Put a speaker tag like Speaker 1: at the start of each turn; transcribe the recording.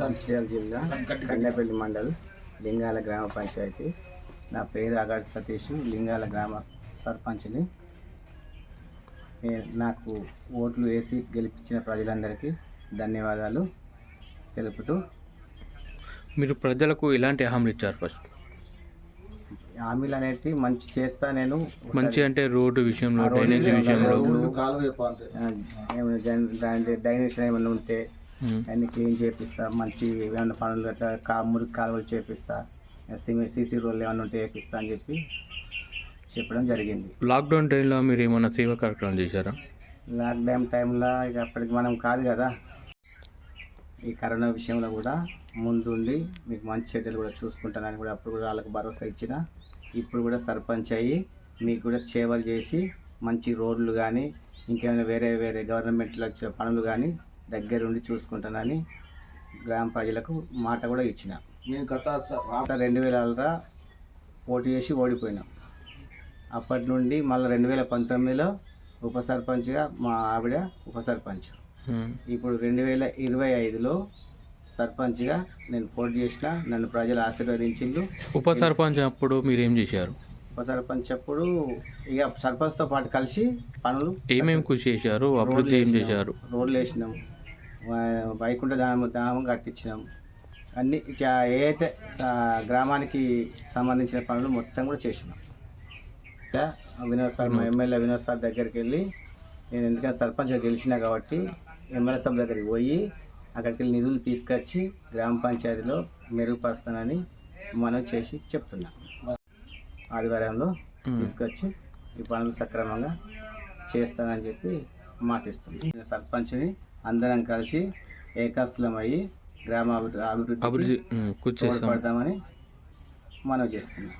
Speaker 1: మంచిర్యాల జిల్లా కన్నెపల్లి మండల్ లింగాల గ్రామ పంచాయతీ. నా పేరు అగాడి సతీష్ లింగాల గ్రామ సర్పంచ్ని. నాకు ఓట్లు వేసి గెలిపించిన ప్రజలందరికీ ధన్యవాదాలు తెలుపుతూ.
Speaker 2: మీరు ప్రజలకు ఎలాంటి హామీలు ఇచ్చారు ఫస్ట్?
Speaker 1: హామీలు అనేటివి మంచి చేస్తా నేను
Speaker 2: మంచి అంటే రోడ్డు విషయంలో డ్రైనేజ్
Speaker 1: విషయంలో, డైనేషన్ ఏమైనా ఉంటే. అన్ని క్లీన్ చేపిస్తా మంచి ఏమైనా పనులు అట్లా కా మురికి కాలువలు చేపిస్తా సిమెంట్ సీసీ రోడ్లు ఏమైనా ఉంటే వేపిస్తా అని చెప్పి చెప్పడం జరిగింది.
Speaker 2: లాక్డౌన్ టైంలో మీరు ఏమైనా సేవా కార్యక్రమం చేశారా?
Speaker 1: లాక్డౌన్ టైంలో ఇక అప్పటికి మనం కాదు కదా. ఈ కరోనా విషయంలో కూడా ముందుండి మీకు మంచి చెడ్డలు కూడా చూసుకుంటానని కూడా అప్పుడు కూడా వాళ్ళకి భరోసా ఇచ్చిన ఇప్పుడు కూడా సర్పంచ్ అయ్యి మీకు కూడా సేవలు చేసి మంచి రోడ్లు కానీ ఇంకేమైనా వేరే వేరే గవర్నమెంట్లో వచ్చే పనులు కానీ దగ్గరుండి చూసుకుంటానని గ్రామ ప్రజలకు మాట కూడా ఇచ్చిన.
Speaker 3: నేను గత
Speaker 1: రెండు వేల పోటీ చేసి ఓడిపోయినాం. అప్పటి నుండి మళ్ళీ రెండు వేల పంతొమ్మిదిలో ఉప సర్పంచ్గా మా ఆవిడ ఉప సర్పంచ్. ఇప్పుడు రెండు వేల ఇరవై ఐదులో సర్పంచ్గా నేను పోటీ చేసిన నన్ను ప్రజలు ఆశీర్వదించిండు
Speaker 2: ఉప సర్పంచ్ అప్పుడు మీరు ఏం చేశారు?
Speaker 1: ఉప సర్పంచ్ అప్పుడు ఇక సర్పంచ్తో పాటు కలిసి పనులు
Speaker 2: ఏమేమి కృషి చేశారు? అభివృద్ధి ఏం చేశారు?
Speaker 1: రోడ్లు వేసినాం. వా- వైకుంఠ ధామం ధామం కట్టించినాం. అన్ని చా- ఏ అయితే ఆ, గ్రామానికి సంబంధించిన పనులు మొత్తం కూడా చేసినాం. వినోద్ సార్ మా ఎమ్మెల్యే వినోద్ సార్ దగ్గరికి వెళ్ళి నేను ఎందుకంటే సర్పంచ్గా గెలిచినా కాబట్టి ఎమ్మెల్యే సార్ దగ్గరికి పోయి అక్కడికి వెళ్ళి నిధులు తీసుకొచ్చి గ్రామ పంచాయతీలో మెరుగుపరుస్తానని మనం చేసి చెప్తున్నా. ఆదివారంలో. తీసుకొచ్చి ఈ పనులు సక్రమంగా చేస్తానని చెప్పి మాటిస్తుంది నేను సర్పంచ్ని అందరం కలిసి ఏకాస్తులం అయ్యి గ్రామ అభివృద్ధి
Speaker 2: అభివృద్ధి ఉమ్, కృషి చేస్తాం
Speaker 1: తోడ్పడతామని మనం చేస్తున్నాం.